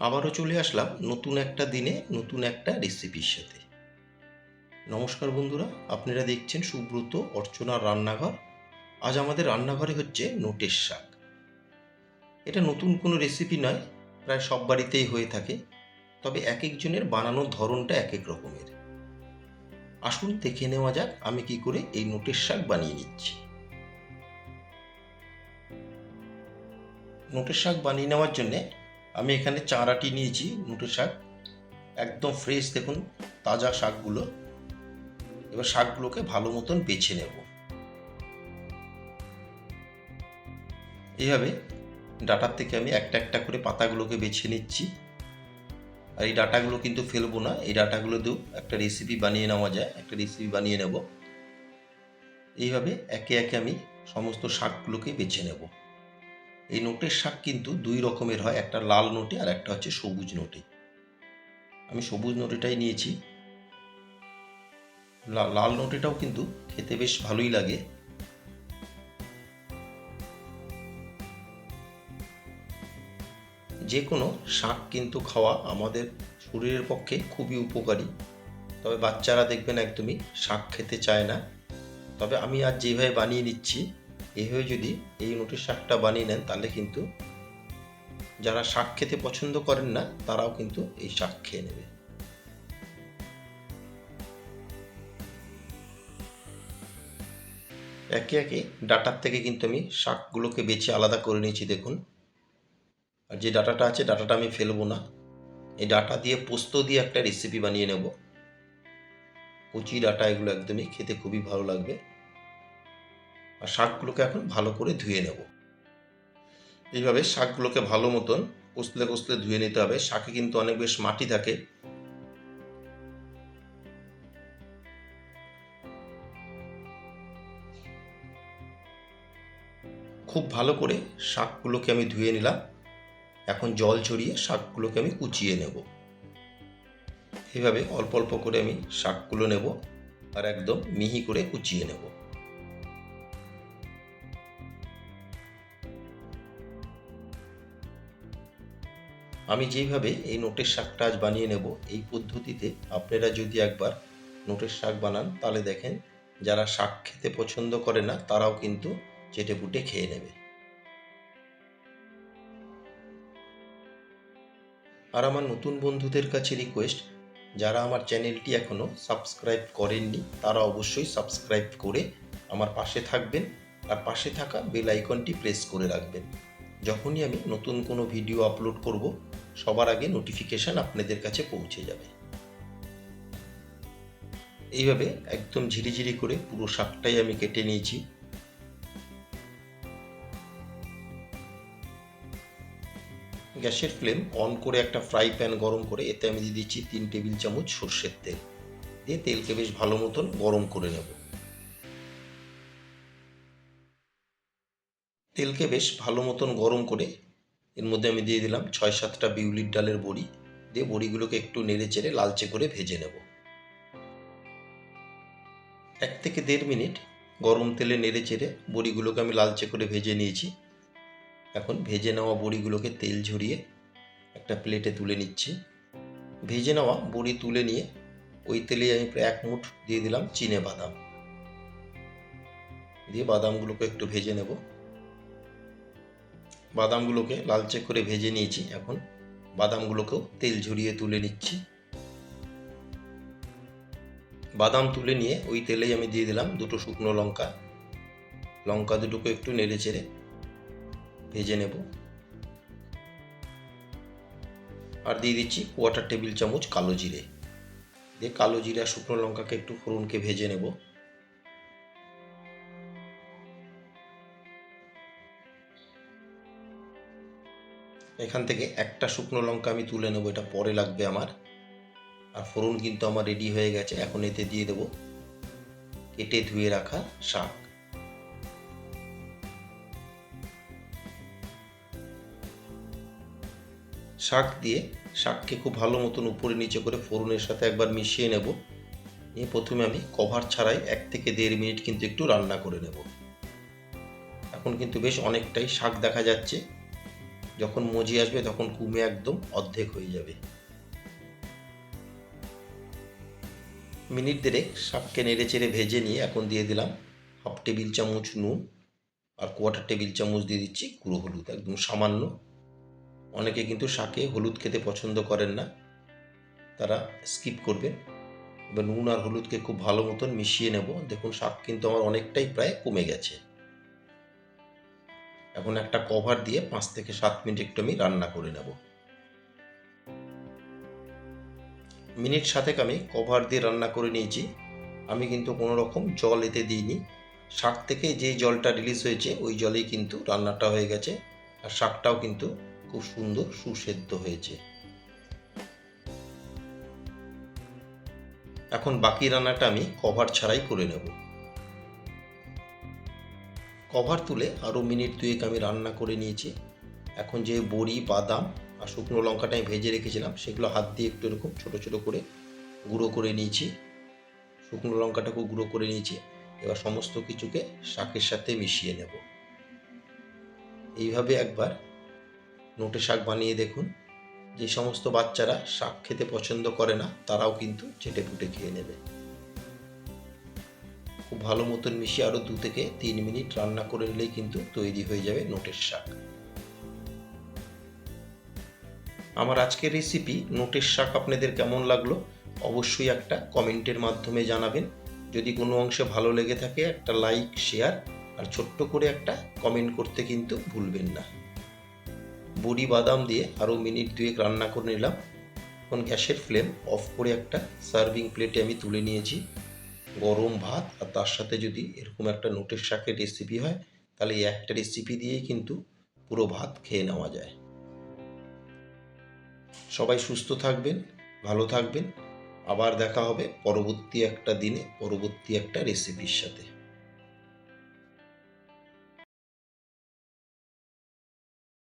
আবারও চলে আসলাম নতুন একটা দিনে, নতুন একটা রেসিপির সাথে। নমস্কার বন্ধুরা, আপনারা দেখছেন সুব্রত অর্চনার রান্নাঘর। আজ আমাদের রান্নাঘরে হচ্ছে নোটের শাক। এটা নতুন কোনো রেসিপি নয়, প্রায় সব বাড়িতেই হয়ে থাকে। তবে এক একজনের বানানোর ধরনটা এক এক রকমের। আসুন দেখে নেওয়া যাক আমি কি করে এই নোটের শাক বানিয়ে নিচ্ছি। নোটের শাক বানিয়ে নেওয়ার জন্যে আমি এখানে চারাটি নিয়েছি নোটের শাক। একদম ফ্রেশ দেখুন, তাজা শাকগুলো। এবার শাকগুলোকে ভালো মতন বেছে নেব। এইভাবে ডাটার থেকে আমি একটা একটা করে পাতাগুলোকে বেছে নিচ্ছি। আর এই ডাটাগুলো কিন্তু ফেলব না, এই ডাটাগুলো দিয়েও একটা রেসিপি বানিয়ে নেওয়া যায়, একটা রেসিপি বানিয়ে নেব। এইভাবে একে একে আমি সমস্ত শাকগুলোকে বেছে নেব। এই নোটের শাক কিন্তু দুই রকমের হয়, একটা লাল নোটে আর একটা হচ্ছে সবুজ নোটে। আমি সবুজ নোটেটাই নিয়েছি। লাল নোটেটাও কিন্তু খেতে বেশ ভালোই লাগে। যে কোনো শাক কিন্তু খাওয়া আমাদের শরীরের পক্ষে খুবই উপকারী। তবে বাচ্চারা দেখবেন একদমই শাক খেতে চায় না। তবে আমি আজ যেভাবে বানিয়ে নিচ্ছি এভাবে যদি এই নোটের শাকটা বানিয়ে নেন, তাহলে কিন্তু যারা শাক খেতে পছন্দ করেন না, তারাও কিন্তু এই শাক খেয়ে নেবে। একে একে ডাটার থেকে কিন্তু আমি শাকগুলোকে বেছে আলাদা করে নিয়েছি, দেখুন। আর যে ডাটাটা আছে, ডাটাটা আমি ফেলব না। এই ডাটা দিয়ে পোস্ত দিয়ে একটা রেসিপি বানিয়ে নেব। কচি ডাটা এগুলো একদমই খেতে খুবই ভালো লাগবে। আর শাকগুলোকে এখন ভালো করে ধুয়ে নেব। এইভাবে শাকগুলোকে ভালো মতন কষলে কষলে ধুয়ে নিতে হবে। শাকে কিন্তু অনেক বেশ মাটি থাকে। খুব ভালো করে শাকগুলোকে আমি ধুয়ে নিলাম। এখন জল ছড়িয়ে শাকগুলোকে আমি কুচিয়ে নেব। এইভাবে অল্প অল্প করে আমি শাকগুলো নেব আর একদম মিহি করে কুচিয়ে নেব। আমি যেইভাবে এই নোটের শাকটা আজ বানিয়ে নেব, এই পদ্ধতিতে আপনারা যদি একবার নোটের শাক বানান, তাহলে দেখেন যারা শাক খেতে পছন্দ করে না, তারাও কিন্তু চেটে পুটে খেয়ে নেবে। আর আমার নতুন বন্ধুদের কাছে রিকোয়েস্ট যারা আমার চ্যানেলটি এখনও সাবস্ক্রাইব করেননি, তারা অবশ্যই সাবস্ক্রাইব করে আমার পাশে থাকবেন, আর পাশে থাকা বেল আইকনটি প্রেস করে রাখবেন। যখনই আমি নতুন কোনো ভিডিও আপলোড করব সবার আগে নোটিফিকেশান আপনাদের কাছে পৌঁছে যাবে। এইভাবে একদম ঝিরিঝিরি করে পুরো শাকটাই আমি কেটে নিয়েছি। গ্যাসের ফ্লেম অন করে একটা ফ্রাই প্যান গরম করে এতে আমি দিয়ে দিচ্ছি তিন টেবিল চামচ সর্ষের তেল। দিয়ে তেলকে বেশ ভালো মতন গরম করে নেব। তেলকে বেশ ভালো মতন গরম করে এর মধ্যে আমি দিয়ে দিলাম ছয় সাতটা বিউলির ডালের বড়ি। দিয়ে বড়িগুলোকে একটু নেড়ে চেড়ে লালচে করে ভেজে নেব। এক থেকে দেড় মিনিট গরম তেলে নেড়ে চেড়ে বড়িগুলোকে আমি লালচে করে ভেজে নিয়েছি। এখন ভেজে নেওয়া বড়িগুলোকে তেল ঝরিয়ে একটা প্লেটে তুলে নিচ্ছি। ভেজে নেওয়া বড়ি তুলে নিয়ে ওই তেলে আমি প্রায় এক মুঠ দিয়ে দিলাম চিনে বাদাম। দিয়ে বাদামগুলোকে একটু ভেজে নেব। বাদামগুলোকে লালচে করে ভেজে নিয়েছি এখন। বাদামগুলোকেও তেল ঝরিয়ে তুলে নিচ্ছি। বাদাম তুলে নিয়ে ওই তেলেই আমি দিয়ে দিলাম দুটো শুকনো লঙ্কা। লঙ্কা দুটোকে একটু নেড়ে চেড়ে ভেজে নেব। আর দিয়ে দিচ্ছি কোয়াটার টেবিল চামচ কালো জিরে। দিয়ে কালো জিরা শুকনো লঙ্কাকে একটু ফোড়নকে ভেজে নেব। এখান থেকে একটা শুকনো লঙ্কা আমি তুলে নেব, এটা পরে লাগবে আমার। আর ফোড়ন কিন্তু আমার রেডি হয়ে গেছে, এখন এতে দিয়ে দেব কেটে ধুয়ে রাখা শাক। শাক দিয়ে শাককে খুব ভালো মতন উপরে নিচে করে ফোড়নের সাথে একবার মিশিয়ে নেব। নিয়ে প্রথমে আমি কভার ছাড়াই এক থেকে দেড় মিনিট কিন্তু একটু রান্না করে নেব। এখন কিন্তু বেশ অনেকটাই শাক দেখা যাচ্ছে। যখন মজি আসবে তখন কুমে একদম অর্ধেক হয়ে যাবে। মিনিট দেড়েক শাককে নেড়ে চেড়ে ভেজে নিয়ে এখন দিয়ে দিলাম হাফ টেবিল চামচ নুন আর কোয়ার্টার টেবিল চামচ দিয়ে দিচ্ছি গুঁড়ো হলুদ, একদম সামান্য। অনেকে কিন্তু শাকে হলুদ খেতে পছন্দ করেন না, তারা স্কিপ করবেন। এবার নুন আর হলুদকে খুব ভালো মতন মিশিয়ে নেব। দেখুন, শাক কিন্তু আমার অনেকটাই প্রায় কমে গেছে। এখন একটা কভার দিয়ে পাঁচ থেকে সাত মিনিট একটু আমি রান্না করে নেব। মিনিট সাতেক আমি কভার দিয়ে রান্না করে নিয়েছি। আমি কিন্তু কোনো রকম জল এতে দিইনি। শাক থেকে যে জলটা রিলিজ হয়েছে, ওই জলেই কিন্তু রান্নাটা হয়ে গেছে। আর শাকটাও কিন্তু খুব সুন্দর সুসেদ্ধ হয়েছে। এখন বাকি রান্নাটা আমি কভার ছাড়াই করে নেব। কভার তুলে আরও মিনিট দুয়েক আমি রান্না করে নিয়েছি। এখন যে বড়ি, বাদাম আর শুকনো লঙ্কাটা আমি ভেজে রেখেছিলাম, সেগুলো হাত দিয়ে একটু এরকম ছোটো ছোটো করে গুঁড়ো করে নিয়েছি। শুকনো লঙ্কাটাকেও গুঁড়ো করে নিয়েছি। এবার সমস্ত কিছুকে শাকের সাথে মিশিয়ে নেব। এইভাবে একবার নোটে শাক বানিয়ে দেখুন। যে সমস্ত বাচ্চারা শাক খেতে পছন্দ করে না, তারাও কিন্তু চেটে পুটে খেয়ে নেবে। খুব ভালো মতন মিশিয়ে আরও দু থেকে তিন মিনিট রান্না করে নিলেই কিন্তু তৈরি হয়ে যাবে নোটের শাক। আমার আজকের রেসিপি নোটের শাক আপনাদের কেমন লাগল অবশ্যই একটা কমেন্টের মাধ্যমে জানাবেন। যদি কোনো অংশে ভালো লেগে থাকে একটা লাইক শেয়ার আর ছোট্ট করে একটা কমেন্ট করতে কিন্তু ভুলবেন না। বড়ি বাদাম দিয়ে আরও মিনিট দুয়েক রান্না করে নিলাম। এখন গ্যাসের ফ্লেম অফ করে একটা সার্ভিং প্লেটে আমি তুলে নিয়েছি। গরম ভাত আর তার সাথে যদি এরকম একটা নোটের শাকের রেসিপি হয়, তাহলে এই একটা রেসিপি দিয়েই কিন্তু পুরো ভাত খেয়ে নেওয়া যায়। সবাই সুস্থ থাকবেন, ভালো থাকবেন। আবার দেখা হবে পরবর্তী একটা দিনে, পরবর্তী একটা রেসিপির সাথে।